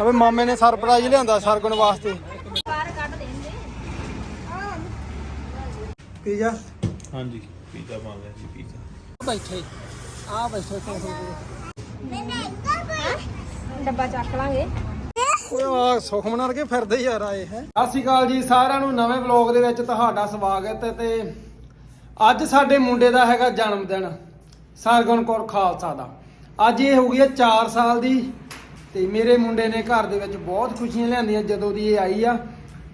ਅਬੇ ਮਾਮੇ ਨੇ ਸਰਪ੍ਰਾਈਜ਼ ਲਿਆਂਦਾ ਸਰਗੁਣ ਵਾਸਤੇ। ਬਾਹਰ ਕੱਢ ਦੇਂਦੇ ਪੀਜ਼ਾ? ਹਾਂਜੀ ਪੀਜ਼ਾ ਮੰਗ ਲਿਆ ਜੀ ਪੀਜ਼ਾ। ਬੈਠੇ ਆ ਬੈਠੇ ਡੱਬਾ ਚੱਕ ਲਾਂਗੇ। ਆ ਸੁਖਮਨ ਵਰਗੇ ਫਿਰਦੇ ਯਾਰ ਆਏ ਹੈ। ਸਤਿ ਸ਼੍ਰੀ ਅਕਾਲ ਜੀ ਸਾਰਿਆਂ ਨੂੰ ਨਵੇਂ ਵਲੌਗ ਦੇ ਵਿੱਚ ਤੁਹਾਡਾ ਸਵਾਗਤ ਹੈ ਤੇ ਅੱਜ ਸਾਡੇ ਮੁੰਡੇ ਦਾ ਹੈਗਾ ਜਨਮ ਦਿਨ ਸਰਗੁਣ ਕੌਰ ਖਾਲਸਾ ਦਾ। ਅੱਜ ਇਹ ਹੋ ਗਈ ਹੈ 4 ਸਾਲ ਦੀ ਤੇ ਮੇਰੇ ਮੁੰਡੇ ਨੇ ਘਰ ਦੇ ਵਿੱਚ ਬਹੁਤ ਖੁਸ਼ੀਆਂ ਲਿਆਂਦੀਆਂ ਜਦੋਂ ਦੀ ਇਹ ਆਈ ਆ।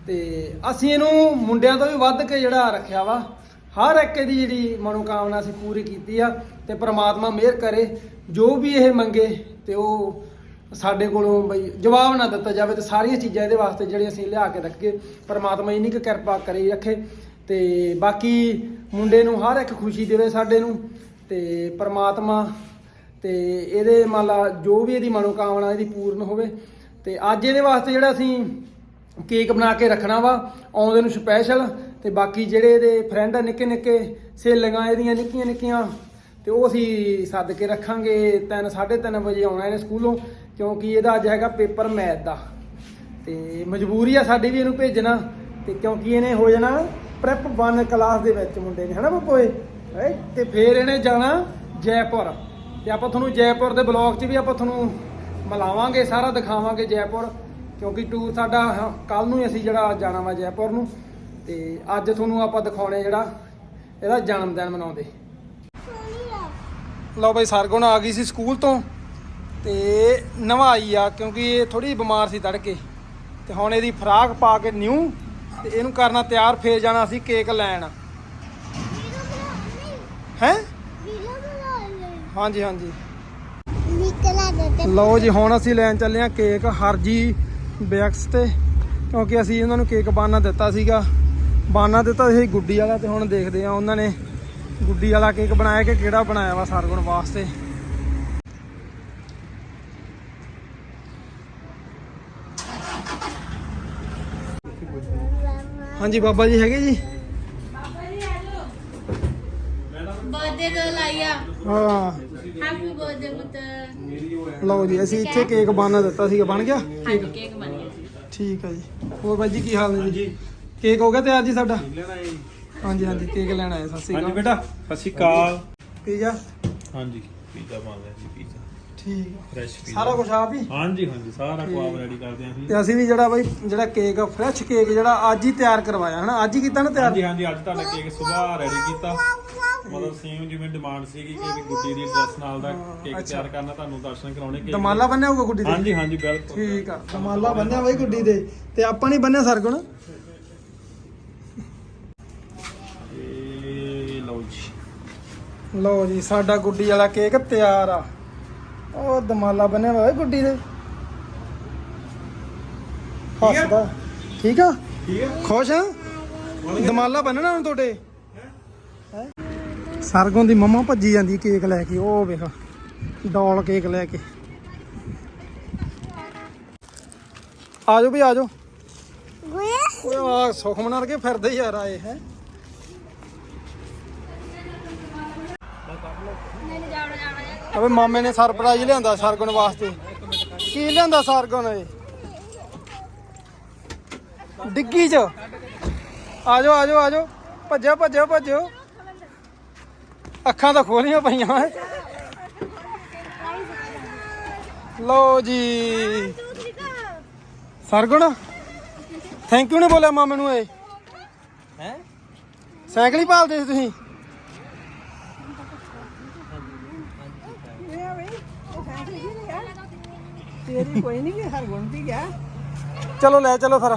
ਤੇ ਅਸੀਂ ਇਹਨੂੰ ਮੁੰਡਿਆਂ ਤੋਂ ਵੀ ਵੱਧ ਕੇ ਜਿਹੜਾ ਰੱਖਿਆ ਵਾ, ਹਰ ਇੱਕ ਦੀ ਜਿਹੜੀ ਮਨੋਕਾਮਨਾ ਅਸੀਂ ਪੂਰੀ ਕੀਤੀ ਆ ਤੇ ਪ੍ਰਮਾਤਮਾ ਮਿਹਰ ਕਰੇ, ਜੋ ਵੀ ਇਹ ਮੰਗੇ ਤੇ ਉਹ ਸਾਡੇ ਕੋਲੋਂ ਬਈ ਜਵਾਬ ਨਾ ਦਿੱਤਾ ਜਾਵੇ ਤੇ ਸਾਰੀਆਂ ਚੀਜ਼ਾਂ ਇਹਦੇ ਵਾਸਤੇ ਜਿਹੜੀਆਂ ਅਸੀਂ ਲਿਆ ਕੇ ਰੱਖੀਏ। ਪਰਮਾਤਮਾ ਇੰਨੀ ਕੁ ਕਿਰਪਾ ਕਰੀ ਰੱਖੇ ਤੇ ਬਾਕੀ ਮੁੰਡੇ ਨੂੰ ਹਰ ਇੱਕ ਖੁਸ਼ੀ ਦੇਵੇ ਸਾਡੇ ਨੂੰ ਤੇ ਪਰਮਾਤਮਾ ਤੇ ਇਹਦੇ ਮੰਨ ਲਾ ਜੋ ਵੀ ਇਹਦੀ ਮਨੋਕਾਮਨਾ ਇਹਦੀ ਪੂਰਨ ਹੋਵੇ ਤੇ ਅੱਜ ਇਹਦੇ ਵਾਸਤੇ ਜਿਹੜਾ ਅਸੀਂ ਕੇਕ ਬਣਾ ਕੇ ਰੱਖਣਾ ਵਾ, ਆਉਂਦੇ ਨੂੰ ਸਪੈਸ਼ਲ ਤੇ ਬਾਕੀ ਜਿਹੜੇ ਇਹਦੇ ਫਰੈਂਡ ਆ, ਨਿੱਕੇ ਨਿੱਕੇ ਸਹੇਲੀਆਂ ਇਹਦੀਆਂ ਨਿੱਕੀਆਂ ਨਿੱਕੀਆਂ, ਤੇ ਉਹ ਅਸੀਂ ਸੱਦ ਕੇ ਰੱਖਾਂਗੇ 3 3:30 ਵਜੇ ਆਉਣਾ ਇਹਨੇ ਸਕੂਲੋਂ, ਕਿਉਂਕਿ ਇਹਦਾ ਅੱਜ ਹੈਗਾ ਪੇਪਰ ਮੈਥ ਦਾ। ਤੇ ਮਜਬੂਰੀ ਆ ਸਾਡੀ ਵੀ ਇਹਨੂੰ ਭੇਜਣਾ, ਤੇ ਕਿਉਂਕਿ ਇਹਨੇ ਹੋ ਜਾਣਾ ਪ੍ਰੈਪ 1 ਕਲਾਸ ਦੇ ਵਿੱਚ ਮੁੰਡੇ ਨੇ, ਹਨਾ ਬੱਪੋਏ ਹੈਂ? ਤੇ ਫੇਰ ਇਹਨੇ ਜਾਣਾ ਜੈਪੁਰ। ਤੇ ਆਪਾਂ ਤੁਹਾਨੂੰ ਜੈਪੁਰ ਦੇ ਬਲੌਗ 'ਚ ਵੀ ਆਪਾਂ ਤੁਹਾਨੂੰ ਮਿਲਾਵਾਂਗੇ, ਸਾਰਾ ਦਿਖਾਵਾਂਗੇ ਜੈਪੁਰ, ਕਿਉਂਕਿ ਟੂਰ ਸਾਡਾ ਕੱਲ ਨੂੰ ਹੀ ਅਸੀਂ ਜਿਹੜਾ ਜਾਣਾ ਵਾ ਜੈਪੁਰ ਨੂੰ, ਤੇ ਅੱਜ ਤੁਹਾਨੂੰ ਆਪਾਂ ਦਿਖਾਉਣੇ ਜਿਹੜਾ ਇਹਦਾ ਜਨਮ ਦਿਨ ਮਨਾਉਂਦੇ। ਲਓ ਬਈ, ਸਰਗੁਣ ਆ ਗਈ ਸੀ ਸਕੂਲ ਤੋਂ, ਤੇ ਨਵਾਈ ਆ, ਕਿਉਂਕਿ ਇਹ ਥੋੜੀ ਬਿਮਾਰ ਸੀ ਤੜਕੇ। ਤੇ ਹੁਣ ਇਹਦੀ ਫਰਾਕ ਪਾ ਕੇ ਨਿਊ ਤੇ ਇਹਨੂੰ ਕਰਨਾ ਤਿਆਰ, ਫੇਰ ਜਾਣਾ ਸੀ ਕੇਕ ਲੈਣ। ਹੈ? ਹਾਂਜੀ ਹਾਂਜੀ। ਲਓ ਜੀ ਹੁਣ ਅਸੀਂ ਲੈਣ ਚੱਲੇ ਆ ਕੇਕ ਹਰਜੀ ਬੈਕਸ ਤੇ ਕਿਉਂਕਿ ਅਸੀਂ ਉਹਨਾਂ ਨੂੰ ਕੇਕ ਬਾਨਾ ਦਿੱਤਾ ਸੀਗਾ। ਬਾਨਾ ਦਿੱਤਾ ਸੀ ਗੁੱਡੀ ਵਾਲਾ ਤੇ ਹੁਣ ਦੇਖਦੇ ਆ ਉਹਨਾਂ ਨੇ ਗੁੱਡੀ ਵਾਲਾ ਕੇਕ ਬਣਾਇਆ ਕਿ ਕਿਹੜਾ ਬਣਾਇਆ ਵਾ ਸਰਗੁਣ ਵਾਸਤੇ। ਹਾਂਜੀ ਬਾਬਾ ਜੀ ਹੈਗੇ ਜੀ? ਬਰਥਡੇ ਤੋਂ ਲਾਈਆ ਹਾਂ। ਹੈਪੀ ਬਰਥਡੇ ਪੁੱਤ ਲਓ ਜੀ ਅਸੀਂ ਇੱਥੇ ਕੇਕ ਬਾਨਾ ਦਿੱਤਾ ਸੀਗਾ ਬਣ ਗਿਆ? ਹਾਂਜੀ ਕੇਕ ਬਣ ਗਿਆ ਜੀ ਠੀਕ ਹੈ ਜੀ। ਹੋਰ ਬਾਈ ਜੀ ਕੀ ਹਾਲ ਨੇ ਜੀ? ਕੇਕ ਹੋ ਗਿਆ ਤਿਆਰ ਜੀ ਸਾਡਾ? ਲੈਣਾ ਹੈ ਹਾਂਜੀ ਹਾਂਜੀ ਕੇਕ ਲੈਣ ਆਏ ਸਤਿ ਸ਼੍ਰੀ ਹਾਂਜੀ ਅਕਾਲ। ਬੇਟਾ ਸਤਿ ਸ਼੍ਰੀ ਅਕਾਲ। ਪੀਜ਼ਾ? ਹਾਂਜੀ ਪੀਜ਼ਾ ਮੰਗ ਲਿਆ ਜੀ ਪੀਜ਼ਾ। ਠੀਕ ਹੈ ਫਰੈਸ਼ ਪੀਜ਼ਾ ਸਾਰਾ ਕੁਝ ਆਪ ਹੀ? ਹਾਂਜੀ ਹਾਂਜੀ ਸਾਰਾ ਕੁਆਬ ਰੈਡੀ ਕਰਦੇ ਆਂ ਜੀ ਤੇ ਅਸੀਂ ਵੀ ਜਿਹੜਾ ਬਾਈ ਜਿਹੜਾ ਕੇਕ ਫਰੈਸ਼ ਕੇਕ ਜਿਹੜਾ ਅੱਜ ਹੀ ਤਿਆਰ ਕਰਵਾਇਆ ਹਨਾ? ਅੱਜ ਹੀ ਕੀਤਾ ਨਾ ਤਿਆਰ? ਹਾਂਜੀ ਹਾਂਜੀ ਅੱਜ ਤੁਹਾਡਾ ਕੇਕ ਸਵੇਰ ਰੈਡੀ ਕੀਤਾ। ਮਤਲਬ ਸੇਮ ਜਿਵੇਂ ਡਿਮਾਂਡ ਸੀਗੀ ਕਿ ਵੀ ਗੁੱਡੀ ਦੀ ਡਰੈਸ ਨਾਲ ਦਾ ਕੇਕ ਤਿਆਰ ਕਰਨਾ ਤੁਹਾਨੂੰ ਦਰਸ਼ਨ ਕਰਾਉਣੇ ਕੇਕ ਦਮਾਲਾ ਬੰਨਿਆ ਹੋਊਗਾ ਗੁੱਡੀ ਦੇ? ਹਾਂਜੀ ਹਾਂਜੀ ਬਿਲਕੁਲ। ਠੀਕ ਆ ਦਮਾਲਾ ਬੰਨਿਆ ਬਾਈ ਗੁੱਡੀ ਦੇ। ਤੇ ਆਪਾਂ ਨਹੀਂ ਬੰਨਿਆ ਸਰਗੁਣ ਇਹ ਲਓ ਜੀ। ਲਓ ਜੀ ਸਾਡਾ ਗੁੱਡੀ ਵਾਲਾ ਕੇਕ ਤਿਆਰ ਆ। ਉਹ ਦਮਾਲਾ ਬੰਨਿਆ ਹੋਇਆ ਗੁੱਡੀ ਦੇ। ਹੱਸਦਾ। ਠੀਕ ਆ? ਠੀਕ ਹੈ ਖੁਸ਼ ਆ? ਦਮਾਲਾ ਬੰਨਣਾ ਹੁਣ ਤੁਹਾਡੇ? ਹੈਂ? ਸਰਗੁਣ ਦੀ ਮੰਮਾ ਭੱਜੀ ਜਾਂਦੀ ਕੇਕ ਲੈ ਕੇ, ਉਹ ਵੇਖ, ਡੋਲ ਕੇਕ ਲੈ ਕੇ। ਆਜੋ ਵੀ ਆਜੋ। ਓਏ, ਆ ਸੁਖਮਨ ਵਰਗੇ ਫਿਰਦੇ ਯਾਰ ਆਏ, ਹੈ। ਅਬੇ ਮਾਮੇ ਨੇ ਸਰਪ੍ਰਾਈਜ਼ ਲਿਆਂਦਾ ਸਰਗੁਣ ਵਾਸਤੇ। ਕੀ ਲਿਆਂਦਾ ਸਰਗੁਣ ਏ ਡਿੱਗੀ ਚ। ਆਜੋ ਆਜੋ ਆਜੋ। ਭੱਜੋ ਭੱਜੋ ਭੱਜੋ। ਅੱਖਾਂ ਤਾਂ ਖੋਲੀਆਂ ਪਈਆਂ ਐ ਲਓ ਜੀ। ਸਰਗੁਣ ਥੈਂਕ ਯੂ ਨੇ ਬੋਲਿਆ ਮਾਮੇ ਨੂੰ ਏ ਹੈ? ਸਾਈਕਲ ਹੀ ਭਾਲਦੇ ਸੀ ਤੁਸੀਂ? ਤੇਰੀ ਕੋਈ ਨਹੀਂ ਕਿ ਹਰ ਗੁਣ ਦੀ ਗਿਆ ਚਲੋ ਲੈ ਚਲੋ ਫਿਰ।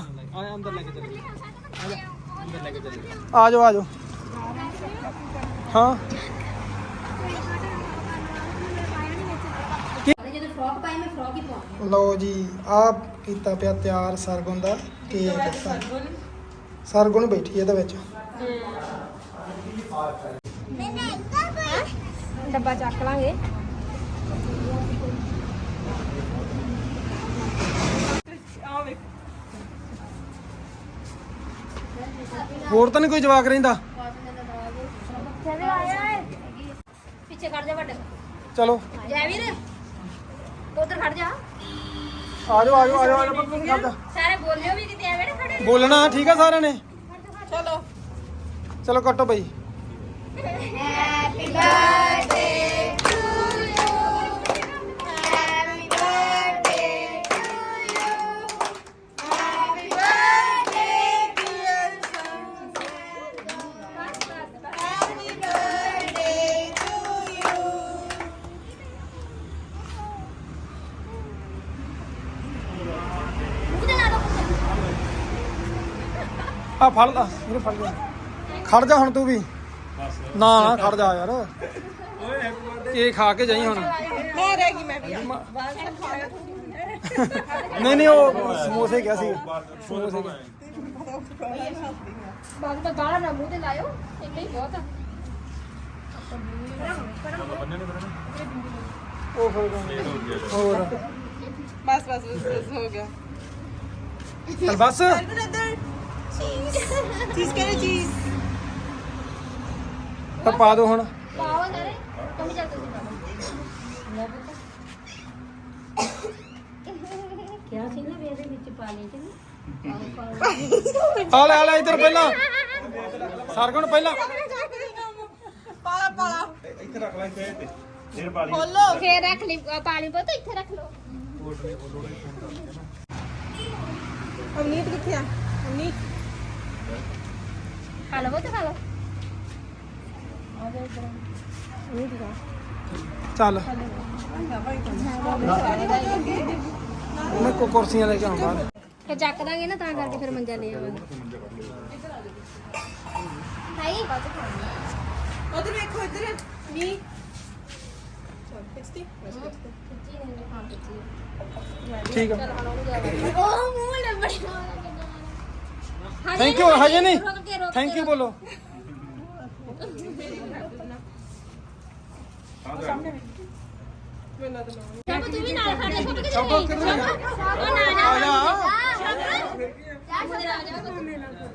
ਆ ਜਾਓ ਆ ਜਾਓ। ਹਾਂ ਜਦੋਂ ਫਰੋਕ ਪਾਈ ਮੈਂ ਫਰੋਕ ਹੀ ਪਾਉਣੀ ਲਓ ਜੀ ਆ ਕੀਤਾ ਪਿਆ ਤਿਆਰ ਸਰਗੁਣ ਦਾ ਕੇਕ ਸਰਗੁਣ। ਬੈਠੀ ਇਹਦੇ ਵਿੱਚ। ਡੱਬਾ ਚੱਕ ਲਾਂਗੇ। ਹੋਰ ਤਾਂ ਨਹੀਂ ਕੋਈ ਜਵਾਕ ਰਹਿੰਦਾ? ਪਿੱਛੇ ਖੜ ਜਾ ਵੱਡ। ਚਲੋ। ਜੈ ਵੀਰ। ਉਧਰ ਖੜ ਜਾ। ਆ ਜਾਓ ਆ ਜਾਓ ਆ ਜਾਓ ਆ ਜਾਓ ਪੁੱਤ ਖੜ ਜਾ ਸਾਰੇ ਬੋਲਿਓ ਵੀ ਕਿਤੇ ਐਵੇਂ ਨਾ ਖੜੇ ਬੋਲਣਾ ਠੀਕ ਆ ਸਾਰਿਆਂ ਨੇ? ਚਲੋ। ਚਲੋ ਕੱਟੋ ਬਈ। ਹੈਪੀ ਬਰਥਡੇ ਆ ਫੜ ਲਾ। ਇਹਨੂੰ ਫੜ ਜਾ ਖੜ ਜਾ ਹੁਣ ਤੂੰ ਵੀ। ਬਸ ਨਾ ਨਾ ਖੜ ਜਾ ਯਾਰ। ਇਹ ਖਾ ਕੇ ਜਾਈ ਹੁਣ। ਮੈਂ ਰਹਿ ਗਈ ਮੈਂ ਵੀ ਬਾਅਦ ਚ ਖਾਇਆ ਨਹੀਂ ਨਹੀਂ ਉਹ ਸਮੋਸੇ ਗਿਆ ਸੀ? ਸਮੋਸੇ ਗਿਆ ਬਾਅਦ ਗਾਲਾਂ ਨਾ ਮੂੰਹ ਤੇ ਲਾਇਓ। ਇੰਨਾ ਹੀ ਬਹੁਤ ਆ। ਬੰਨੇ ਨੇ ਬੰਨੇ ਉਹ ਫਿਰ ਲੇਟ ਹੋ ਗਿਆ ਹੋਰ। ਬਸ ਬਸ ਬਸ ਹੋ ਗਿਆ। ਚੱਲ ਬਸ। ਚੀਜ਼ ਕਰੇ ਚੀਜ਼ ਤਾਂ ਪਾ ਦੋ ਹੁਣ। ਪਾਓ ਸਾਰੇ। ਤੁਮ ਚੱਲ ਤੁਸੀਂ ਪਾਓ ਲੈ ਪੁੱਤ। ਕਿਹਾ ਸੀ ਨਾ ਵੀ ਇਹਦੇ ਵਿੱਚ ਪਾ ਲਈ ਕਿ ਆ ਲੈ ਆ ਲੈ ਇੱਧਰ ਪਹਿਲਾਂ। ਸਰਗੁਣ ਪਹਿਲਾਂ। ਪਾਲਾ ਪਾਲਾ ਇੱਥੇ ਰੱਖ ਲੈ ਤੇ ਤੇ ਫੇਰ ਪਾ ਲਈ। ਖੋਲੋ। ਫੇਰ ਰੱਖ ਲਈ ਪਾਣੀ ਪੁੱਤ ਇੱਥੇ ਰੱਖ ਲਓ। ਅਵਨੀਤ ਕਿੱਥੇ ਆ? ਅਵਨੀਤ ਖਾ ਲਵੋ ਤੇ ਖਾ ਲਓ ਅਵਨੀਤ ਦਾ ਚੱਲ ਮੈਂ ਕੋ ਕੁਰਸੀਆਂ ਲੈ ਕੇ ਆਉਂ ਬਾਹਰ ਤੇ ਚੱਕ ਦਾਂਗੇ ਨਾ ਤਾਂ ਕਰਕੇ ਫਿਰ ਮੰਜਾ ਲੈ ਆਵਾਂਗੇ ਹਾਈ ਉਧਰ ਵੇਖੋ ਇਧਰ ਨੀ ਚਲ ਫਿਕਸਟੀ ਠੀਕ ਆ ਉਹ ਮੂੰਹ ਲੈ ਬੜੀ ਥੈਂਕ ਯੂ ਹਜੇ ਨਹੀਂ। ਥੈਂਕ ਯੂ ਬੋਲੋ। ਮੈਨੂੰ ਤਾਂ ਵੀ ਨਾਲ ਖੜੇ ਸਭ ਕਿਤੇ ਸਭ ਨਹੀਂ ਕਿੱਧਰ ਗਏ? ਉਹ ਨਾ ਨਾ ਆ ਜਾ। ਜਾ ਮੁੰਡੇ ਆ ਜਾ।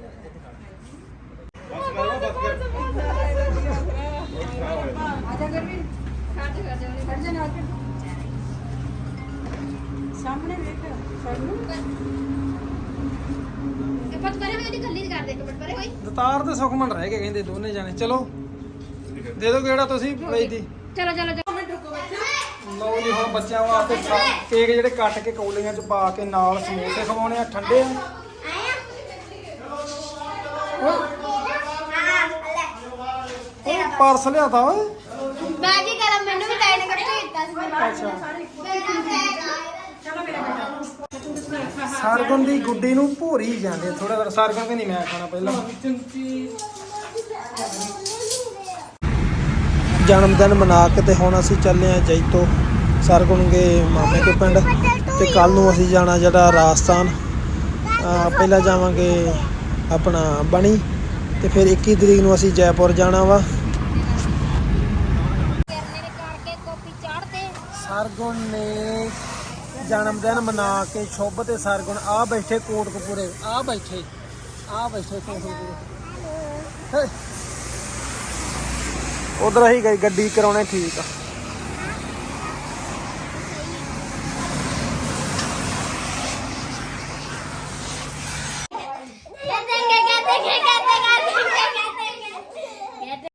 ਸਾਹਮਣੇ ਵੇਖ। ਸਾਨੂੰ ਇਹ ਪਤ ਪਰੇ ਹੋਈ ਉਹਦੀ ਗੱਲੀ ਕਰ ਦੇ ਇੱਕ ਮਿੰਟ ਪਰੇ ਹੋਈ। ਦਤਾਰ ਤੇ ਸੁਖਮਨ ਰਹਿ ਗਏ ਕਹਿੰਦੇ ਦੋਨੇ ਜਾਣੇ ਚਲੋ। ਦੇ ਦੋ ਕਿਹੜਾ ਤੁਸੀਂ ਬਈ ਦੀ ਚਲੋ ਚਲੋ ਚਲੋ। ਲਓ ਜੀ ਹੁਣ ਬੱਚਿਆਂ ਵਾਸਤੇ ਕੇਕ ਜਿਹੜੇ ਕੱਟ ਕੇ ਕੌਲੀਆਂ 'ਚ ਪਾ ਕੇ ਨਾਲ ਸਮੋਸੇ ਖਵਾਉਣੇ ਆ ਠੰਡੇ ਆ। ਉਹ ਪਰਸ ਲਿਆਤਾ ਓਏ। ਮੈਂ ਕੀ ਕਰਾਂ ਮੈਨੂੰ ਵੀ ਟਾਈਟ ਕਰਕੇ ਦਿੱਤਾ ਸੀ। ਸਰਗੁਣ ਦੀ ਗੁੱਡੀ ਨੂੰ ਭੋਰੀ ਜਾਂਦੇ ਥੋੜਾ ਜਿਹਾ ਸਰਗੁਣ ਕਹਿੰਦੀ ਮੈਂ ਖਾਣਾ ਪਹਿਲਾਂ। ਜਨਮ ਦਿਨ ਮਨਾ ਕੇ ਤੇ ਹੁਣ ਅਸੀਂ ਚੱਲੇ ਆ ਜੈਤੋ ਸਰਗੁਣ ਦੇ ਮਾਮੇ ਕੇ ਪਿੰਡ ਤੇ ਕੱਲ ਨੂੰ ਅਸੀਂ ਜਾਣਾ ਜਿਹੜਾ ਰਾਜਸਥਾਨ। ਪਹਿਲਾਂ ਜਾਵਾਂਗੇ ਆਪਣਾ ਬਣੀ ਤੇ ਫਿਰ 21 ਤਰੀਕ ਨੂੰ ਅਸੀਂ ਜੈਪੁਰ ਜਾਣਾ ਵਾ। ਸਰਗੁਣ ਨੇ ਜਨਮ ਦਿਨ ਮਨਾ ਕੇ ਸ਼ੁਭ ਤੇ ਸਰਗੁਣ। ਆ ਬੈਠੇ ਕੋਟਕਪੂਰੇ, ਆ ਬੈਠੇ ਆ ਬੈਠੇ ਕੋਟਕਪੂਰੇ। ਉਧਰ ਹੀ ਗਈ ਗੱਡੀ ਕਰਾਉਣੇ ਠੀਕ ਆ।